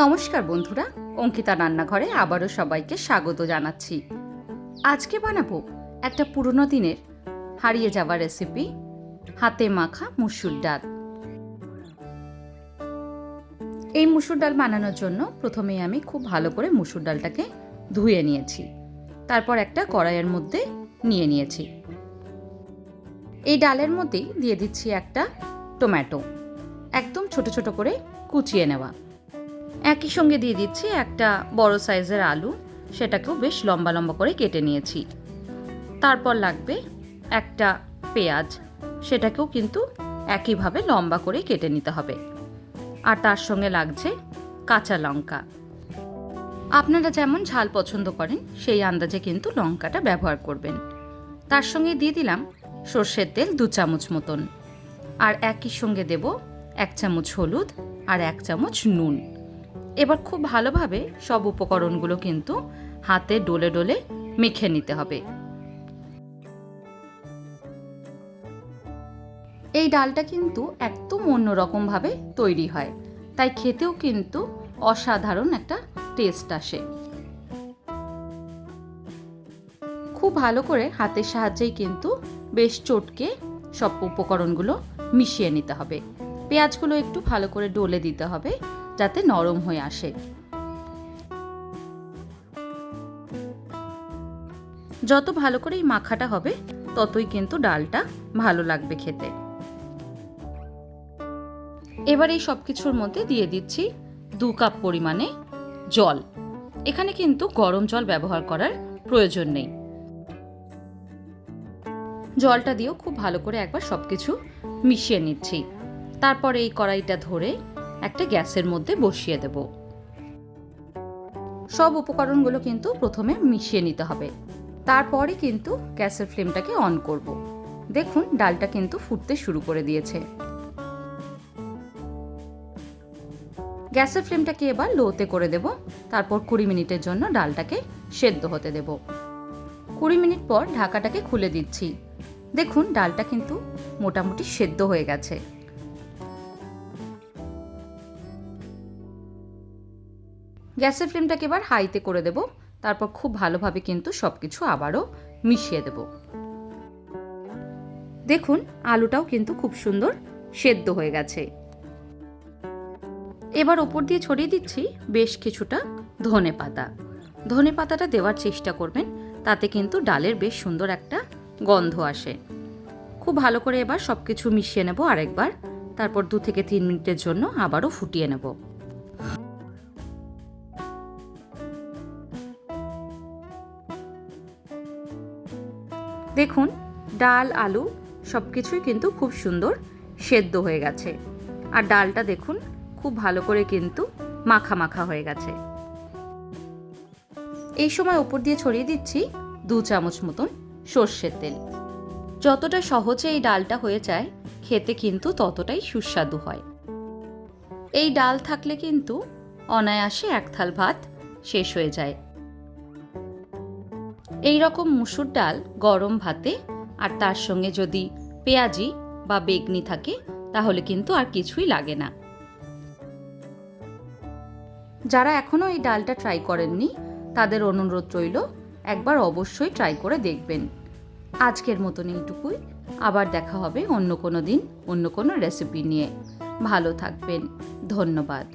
নমস্কার বন্ধুরা, অঙ্কিতা রান্নাঘরে আবারও সবাইকে স্বাগত জানাচ্ছি। আজকে বানাবো একটা পুরনো দিনের হারিয়ে যাওয়া রেসিপি হাতে মাখা মুসুর ডাল। এই মুসুর ডাল বানানোর জন্য প্রথমেই আমি খুব ভালো করে মুসুর ডালটাকে ধুয়ে নিয়েছি। তারপর একটা কড়াইয়ের মধ্যে নিয়ে নিয়েছি। এই ডালের মধ্যেই দিয়ে দিচ্ছি একটা টমেটো। একদম ছোট ছোট করে কুচিয়ে নেওয়া। একই সঙ্গে দিয়ে দিচ্ছি একটা বড় সাইজের আলু। সেটাকেও বেশ লম্বা লম্বা করে কেটে নিয়েছি। তারপর লাগবে একটা পেঁয়াজ। সেটাকেও কিন্তু একইভাবে লম্বা করে কেটে নিতে হবে। আর তার সঙ্গে লাগছে কাঁচা লঙ্কা। আপনারা যেমন ঝাল পছন্দ করেন, সেই আন্দাজে কিন্তু লঙ্কাটা ব্যবহার করবেন। তার সঙ্গে দিয়ে দিলাম সর্ষের তেল দু চামচ মতন। আর একই সঙ্গে দেব এক চামচ হলুদ আর এক চামচ নুন। এবার খুব ভালোভাবে সব উপকরণগুলো কিন্তু হাতে ডলে ডলে মেখে নিতে হবে। এই ডালটা কিন্তু একদম অন্যরকমভাবে তৈরি হয়, তাই খেতেও কিন্তু অসাধারণ একটা টেস্ট আসে। খুব ভালো করে হাতের সাহায্যেই কিন্তু বেশ চটকে সব উপকরণগুলো মিশিয়ে নিতে হবে। পেঁয়াজগুলো একটু ভালো করে ডলে দিতে হবে যাতে নরম হয়ে আসে। যত ভালো করে এই মাখাটা হবে, ততই কিন্তু ডালটা ভালো লাগবে খেতে। এবার এই সব কিছুর মধ্যে দিয়ে দিচ্ছি দু কাপ পরিমাণে জল। এখানে কিন্তু গরম জল ব্যবহার করার প্রয়োজন নেই। জলটা দিয়েও খুব ভালো করে একবার সব কিছু মিশিয়ে নিচ্ছি। তারপর এই কড়াইটা ধরে একটা গ্যাসের মধ্যে বসিয়ে দেব। সব উপকরণগুলো কিন্তু প্রথমে মিশিয়ে নিতে হবে। তারপরে কিন্তু গ্যাসের ফ্লেমটাকে অন করব। দেখুন, ডালটা কিন্তু ফুটতে শুরু করে দিয়েছে। গ্যাসের ফ্লেমটাকে এবার লোতে করে দেব। তারপর কুড়ি মিনিটের জন্য ডালটাকে সেদ্ধ হতে দেব। কুড়ি মিনিট পর ঢাকাটাকে খুলে দিচ্ছি। দেখুন, ডালটা কিন্তু মোটামুটি সেদ্ধ হয়ে গেছে। গ্যাসের ফ্লেমটাকে এবার হাইতে করে দেব। তারপর খুব ভালোভাবে কিন্তু সব কিছু আবারও মিশিয়ে দেব। দেখুন, আলুটাও কিন্তু খুব সুন্দর সেদ্ধ হয়ে গেছে। এবার ওপর দিয়ে ছড়িয়ে দিচ্ছি বেশ কিছুটা ধনে পাতা। ধনে পাতাটা দেওয়ার চেষ্টা করবেন, তাতে কিন্তু ডালের বেশ সুন্দর একটা গন্ধ আসে। খুব ভালো করে এবার সব কিছু মিশিয়ে নেব আরেকবার। তারপর দু থেকে তিন মিনিটের জন্য আবারও ফুটিয়ে নেব। দেখুন, ডাল, আলু সব কিছুই কিন্তু খুব সুন্দর সেদ্ধ হয়ে গেছে। আর ডালটা দেখুন, খুব ভালো করে কিন্তু মাখা মাখা হয়ে গেছে। এই সময় ওপর দিয়ে ছড়িয়ে দিচ্ছি দু চামচ মতন সর্ষের তেল। যতটা সহজে এই ডালটা হয়ে যায়, খেতে কিন্তু ততটাই সুস্বাদু হয়। এই ডাল থাকলে কিন্তু অনায়াসে এক থাল ভাত শেষ হয়ে যায়। এই রকম মুসুর ডাল, গরম ভাতে আর তার সঙ্গে যদি পেঁয়াজি বা বেগনি থাকে, তাহলে কিন্তু আর কিছুই লাগে না। যারা এখনও এই ডালটা ট্রাই করেননি, তাদের অনুরোধ রইল, একবার অবশ্যই ট্রাই করে দেখবেন। আজকের মতন এইটুকুই, আবার দেখা হবে অন্য কোনো দিন, অন্য কোনো রেসিপি নিয়ে। ভালো থাকবেন, ধন্যবাদ।